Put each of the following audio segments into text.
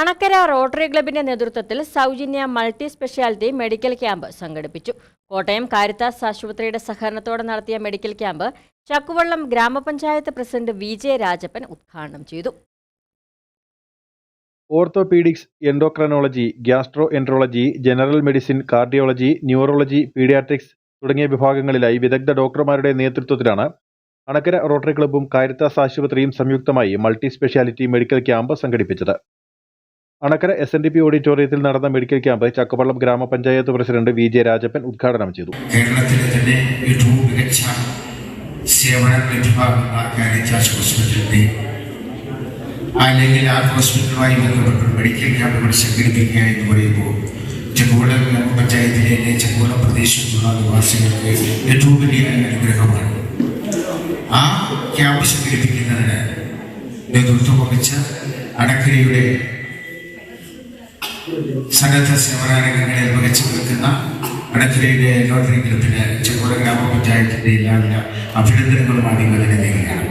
Anakkara rotary ക്ലബിന്റെ നേതൃത്വത്തിൽ സൗജന്യ മൾട്ടി സ്പെഷ്യാലിറ്റി മെഡിക്കൽ ക്യാമ്പ് സംഘടിപ്പിച്ചു. കോട്ടയം കാരിത്താസ് ആശുപത്രിയുടെ സഹകരണത്തോടെ നടത്തിയ മെഡിക്കൽ ക്യാമ്പ് ചക്കുവള്ളം ഗ്രാമപഞ്ചായത്ത് പ്രസിഡന്റ് വി ജെ രാജപ്പൻ ഉദ്ഘാടനം ചെയ്തു. Orthopaedics endocrinology gastroenterology general medicine cardiology neurology paediatrics തുടങ്ങിയ വിഭാഗങ്ങളിലായി വിദഗ്ധ ഡോക്ടർമാരുടെ നേതൃത്വത്തിലാണ് അണക്കര റോട്ടറി ക്ലബ്ബും കാരിത്താസ് ആശുപത്രിയും സംയുക്തമായി മൾട്ടി സ്പെഷ്യാലിറ്റി മെഡിക്കൽ ക്യാമ്പ് സംഘടിപ്പിച്ചത്. Anakkara S N D P ഓഡിറ്റോറിയത്തിൽ നടന്ന മെഡിക്കൽ ക്യാമ്പ് ചക്കവള്ളം ഗ്രാമപഞ്ചായത്ത് പ്രസിഡന്റ് വി ജെ രാജപ്പൻ ഉദ്ഘാടനം ചെയ്തു. കേരളത്തിലെ തന്നെ ഏറ്റവും മികച്ച സേവനം ലഭ്യമാകുന്ന അല്ലെങ്കിൽ ആ ഹോസ്പിറ്റലുമായി ബന്ധപ്പെട്ട് മെഡിക്കൽ ക്യാമ്പുകൾ സംഘടിപ്പിക്കുക എന്ന് പറയുമ്പോൾ ചെങ്കോളം ഗ്രാമപഞ്ചായത്തിലെ ചെങ്കോളം പ്രദേശത്തുള്ള നിവാസികൾക്ക് ഏറ്റവും വലിയ അനുഗ്രഹമാണ്. ആ ക്യാമ്പ് സംഘടിപ്പിക്കുന്നതിന് നേതൃത്വം വഹിച്ച അണക്കരയുടെ സന്നദ്ധ സേവനാരംഗങ്ങളിൽ മികച്ചു നിൽക്കുന്ന അണക്കരയിലെ ലോട്ടറി ഗ്രൂപ്പിന് ചെങ്കോട് ഗ്രാമപഞ്ചായത്തിന്റെ എല്ലാവിധ അഭിനന്ദനങ്ങളും ആദ്യമതിനെ നേരുകയാണ്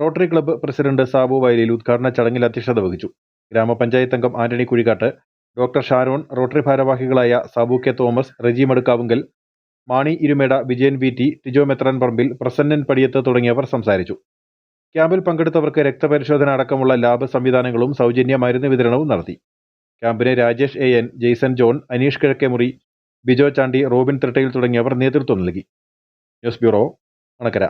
റോട്ടറി ക്ലബ്ബ് പ്രസിഡന്റ് സാബു വയലിൽ ഉദ്ഘാടന ചടങ്ങിൽ അധ്യക്ഷത വഹിച്ചു. ഗ്രാമപഞ്ചായത്ത് അംഗം Antony Kuzhikattu doctor Sharon Rotary ഭാരവാഹികളായ Sabu K Thomas Reji Madukkavunkal Mani Irumeda Vijayan V T Tijo Methran Parambil Prasannan Padiyath തുടങ്ങിയവർ സംസാരിച്ചു. ക്യാമ്പിൽ പങ്കെടുത്തവർക്ക് രക്തപരിശോധന അടക്കമുള്ള ലാബ് സംവിധാനങ്ങളും സൗജന്യ മരുന്ന് വിതരണവും നടത്തി. ക്യാമ്പിന് Rajesh A N Jason John Aneesh Kizhakkemuri Bijo Chandy Robin Thrittayil തുടങ്ങിയവർ നേതൃത്വം നൽകി. News bureau Anakkara